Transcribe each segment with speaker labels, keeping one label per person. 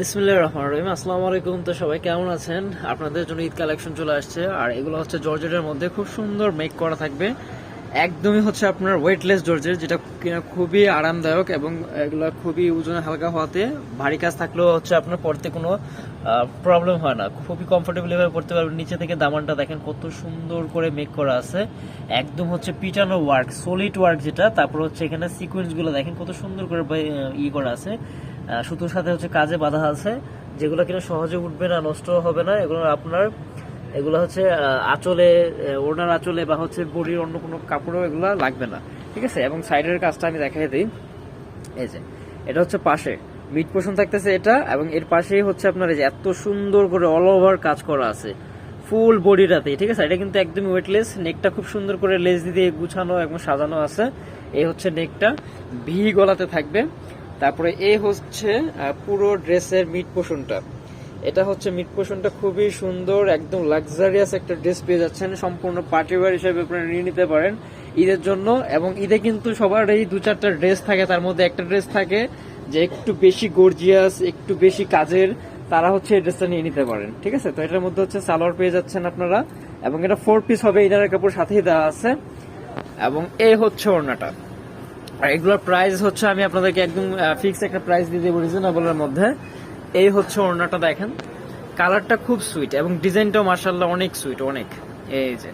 Speaker 1: বিসমিল্লাহ রহমান রহিম। আসসালামু আলাইকুম। তো সবাই কেমন আছেন? আপনাদের জন্য ঈদ কালেকশন চলে আসছে। আর এগুলো হচ্ছে জর্জেটের মধ্যে খুব সুন্দর মেক করা থাকবে। একদমই হচ্ছে আপনার ওয়েটলেস জর্জেট, যেটা কিনা খুবই আরামদায়ক এবং এগুলো খুবই ওজনে হালকা হওয়াতে ভারী কাজ থাকলেও হচ্ছে আপনার পড়তে কোনো প্রবলেম হয় না। খুবই কমফোর্টেবল ভাবে পড়তে পারবেন। নিচে থেকে দামানটা দেখেন কত সুন্দর করে মেক করা আছে। একদম হচ্ছে পিটানো ওয়ার্ক সলিড ওয়ার্ক যেটা। তারপর হচ্ছে এখানে সিকোয়েন্সগুলো দেখেন কত সুন্দর করে ই করা আছে। সুতোর সাথে হচ্ছে কাজে বাধা আছে। যেগুলো কিনা সহজে উঠবে না নষ্ট হবে না এগুলো আপনার এগুলো হচ্ছে আঁচলে আহ, ওড়নার আঁচলে বা হচ্ছে বডির অন্য কোনো কাপড়েও এগুলো লাগবে না। ঠিক আছে? এবং সাইডের কাজটা আমি দেখাই দিই। এই যে এটা হচ্ছে পাশে। মিড পোর্শন থাকতেছে এটা এবং এর পাশেই হচ্ছে আপনার এই যে এত সুন্দর করে অল ওভার কাজ করা আছে। ফুল বডিটাতে ঠিক আছে? এটা কিন্তু একদমই ওয়েটলেস নেকটা খুব সুন্দর করে লেস দিয়ে গুছানো এবং সাজানো আছে। এই হচ্ছে নেকটা ভি গলাতে থাকবে। তারপরে এই হচ্ছে পুরো ড্রেসের মিড পোর্শনটা এটা হচ্ছে মিড পোর্শনটা খুবই সুন্দর, একদম লাক্সারিয়াস একটা ড্রেস পেয়ে যাচ্ছেন। সম্পূর্ণ পার্টি ওয়্যার হিসেবে আপনারা নিয়ে নিতে পারেন ঈদের জন্য। এবং ঈদে কিন্তু সবার এই দু চারটা ড্রেস থাকে, তার মধ্যে একটা ড্রেস থাকে যে একটু বেশি গর্জিয়াস একটু বেশি কাজের, তারা হচ্ছে এই ড্রেসটা নিয়ে নিতে পারেন। ঠিক আছে? তো এটার মধ্যে হচ্ছে সালোয়ার পেয়ে যাচ্ছেন আপনারা। এবং এটা ফোর পিস হবে ইনারের কাপড় সাথেই দেওয়া আছে। এবং এই হচ্ছে ওড়নাটা। এগুলোর প্রাইস হচ্ছে, আমি আপনাদেরকে একদম ফিক্স একটা প্রাইস দিয়ে দেবো রিজনেবলের মধ্যে। এই হচ্ছে ওড়নাটা দেখেন। কালারটা খুব সুইট এবং ডিজাইনটাও মার্শাল্লাহ অনেক সুইট অনেক। এই যে।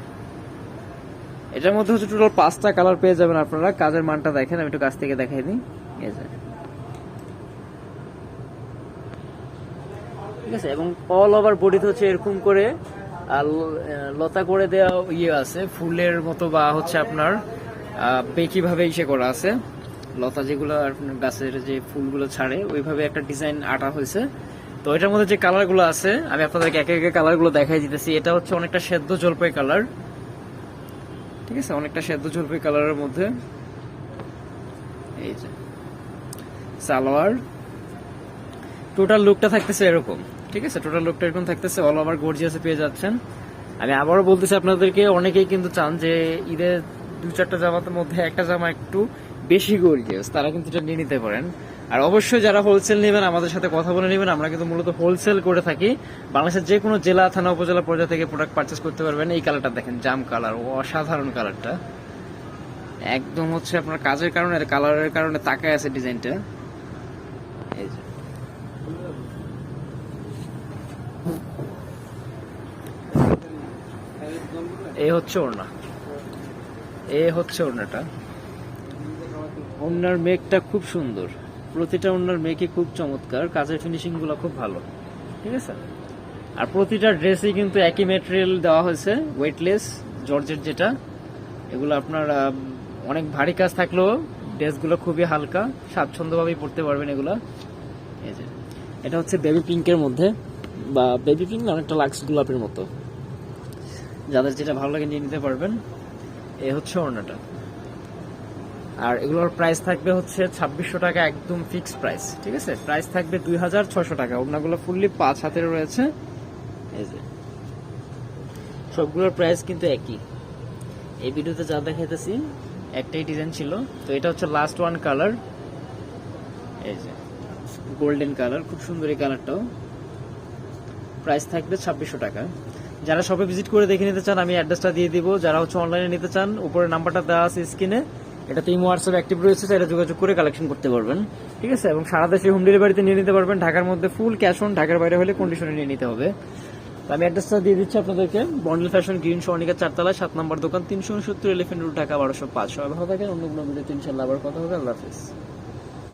Speaker 1: এটার মধ্যে হচ্ছে টোটাল পাঁচটা কালার পেয়ে যাবেন আপনারা। কাজের মানটা দেখেন, আমি একটু কাছ থেকে দেখাই দিই। এই যে। ঠিক আছে, এবং অল ওভার বডিতে হচ্ছে এরকম করে লতা করে দেওয়া ইয়ে আছে, ফুলের মতো বা হচ্ছে আপনার বেকি ভাবে ইসে করা আছে? লতা যেগুলো গাছের যে ফুলগুলো ছাড়ে, ওইভাবে একটা ডিজাইন আটা হয়েছে। তো এটার মধ্যে যে কালারগুলো আছে, আমি আপনাদেরকে একে একে কালারগুলো দেখাই দিতেছি। এটা হচ্ছে অনেকটা সেদ্ধ জলপাই কালার। ঠিক আছে? অনেকটা সেদ্ধ জলপাই কালারের মধ্যে। এই যে সালোয়ার। টোটাল লুকটা থাকতেছে এরকম। ঠিক আছে? টোটাল লুকটা এরকম থাকতেছে। অল ওভার গর্জিয়াসে পেয়ে যাচ্ছেন। আমি আবারও বলতেছি আপনাদেরকে, অনেকেই কিন্তু চান যে ঈদের দু চারটা জামার মধ্যে একটা জামা একটু বেশি গর্জিয়াস তারা কিন্তু এটা নিয়ে নিতে পারেন। আর অবশ্যই যারা হোলসেল নেবেন, আমাদের সাথে কথা বলে নেবেন, আমরা কিন্তু মূলত হোলসেল করে থাকি। বাংলাদেশের যে কোনো জেলা, থানা, উপজেলা পর্যায়ে থেকে প্রোডাক্ট পারচেস করতে পারবেন। এই কালারটা দেখেন, জাম কালার অসাধারণ কালারটা একদম হচ্ছে আপনার কাজের কারণে কালারের কারণে তাকায় আছে ডিজাইনটা। এই যে। এই হচ্ছে এ হচ্ছে ওড়নাটা। ওড়নার মেকটা খুব সুন্দর। প্রতিটা ওড়নার মেকই খুব চমৎকার। কাজের ফিনিশিংগুলো খুব ভালো। ঠিক আছে? আর প্রতিটা ড্রেসই কিন্তু একই ম্যাটেরিয়াল দেওয়া হয়েছে। ওয়েটলেস জর্জের যেটা। এগুলো আপনার অনেক ভারী কাজ থাকলেও ড্রেসগুলো খুবই হালকা। স্বাচ্ছন্দ্যভাবেই পরতে পারবেন এগুলো। এই যে, এটা হচ্ছে বেবি পিঙ্কের মধ্যে। বা বেবি পিঙ্ক অনেকটা লাক্স গোলাপের মতো। যাদের যেটা ভালো লাগে নিয়ে নিতে পারবেন। এ হচ্ছে ওড়নাটা। আর এগুলোর প্রাইস থাকবে হচ্ছে ছাব্বিশশো টাকা একদম ফিক্সড প্রাইস ঠিক আছে? প্রাইস থাকবে দুই হাজার ছশো টাকা। ওড়নাগুলো ফুললি পাঁচ হাতের রয়েছে। এই যে। সবগুলোর প্রাইস কিন্তু একই। এই ভিডিওতে যা দেখাইতেছি, একটাই ডিজাইন ছিল। তো এটা হচ্ছে লাস্ট ওয়ান কালার এই যে। গোল্ডেন কালার খুব সুন্দর এই কালারটাও প্রাইস থাকবে ছাব্বিশশো টাকা। যারা শপে ভিজিট করে দেখে নিতে চান, আমি অ্যাড্রেসটা দিয়ে দিব। যারা হচ্ছে অনলাইনে নিতে চান, উপরে নাম্বারটা দেওয়া আছে স্ক্রিনে এটাতে ইমো হোয়াটসঅ্যাপ অ্যাক্টিভ রয়েছে সেটা যোগাযোগ করে কালেকশন করতে পারবেন। ঠিক আছে? এবং সারা দেশে হোম ডেলিভারিতে নিয়ে নিতে পারবেন। ঢাকার মধ্যে ফুল ক্যাশ অন ঢাকার বাইরে হলে কন্ডিশনে নিয়ে নিতে হবে। আমি অ্যাড্রেসটা দিয়ে দিচ্ছি আপনাদেরকে। বন্ডেল ফ্যাশন গ্রিন সর্ণিকা চারতলা সাত নম্বর দোকান, তিনশো উনসত্তর এলিফেন্ট রোড ঢাকা বারোশো পাঁচ। সবাই ভালো থাকেন, অন্য কোনো ভিডিও তিনশো আবার কথা হবে। আল্লাহ হাফিজ।